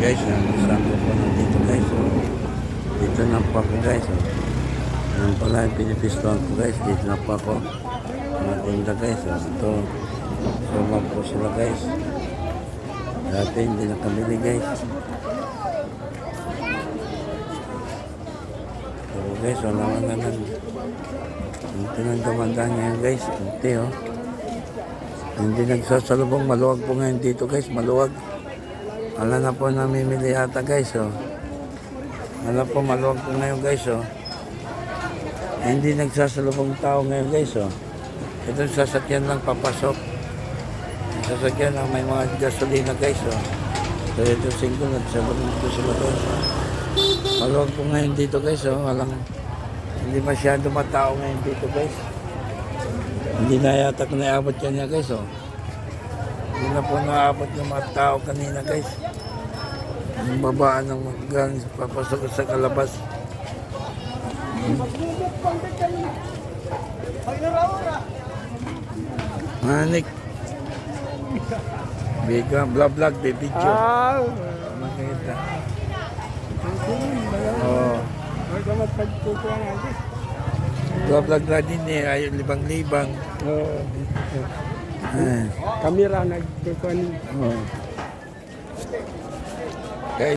guys, isang ko po nandito guys. Oh. Dito na po ako guys. Oh. Yan pala yung pinipistuhan ko guys. Dito na po ako. Matinda guys. Oh. Ito. Sumag po sila guys. Dati hindi nakabili guys. Pero guys, wala ka na lang. Dito nang dumanda ngayon guys. Kunti oh. Hindi nagsasalubong. Maluwag po ngayon dito guys. Maluwag. Wala na po namimili ata guys oh. Wala po maluwag po ngayon guys oh. Hindi nagsasalubong tao ngayon guys oh. Ito sasakyan lang papasok. Yung Sasakyan lang may mga gasolina guys oh. So ito singko nagsasalubong po sila doon. Maluwag po ngayon dito guys oh. Walang hindi masyado matao ngayon dito guys. Hindi na yata kung naabot niya guys oh. Hindi na po naabot yung mga tao kanina guys. Yung babaan ng gang papasok sa kalabas. Manik. Biga, vlog vlog, di video. Ah, Makita. Oh, vlog vlog na din eh, ayaw libang-libang. Oo. Eh, Kamera nagkukuha ni oh. Hey.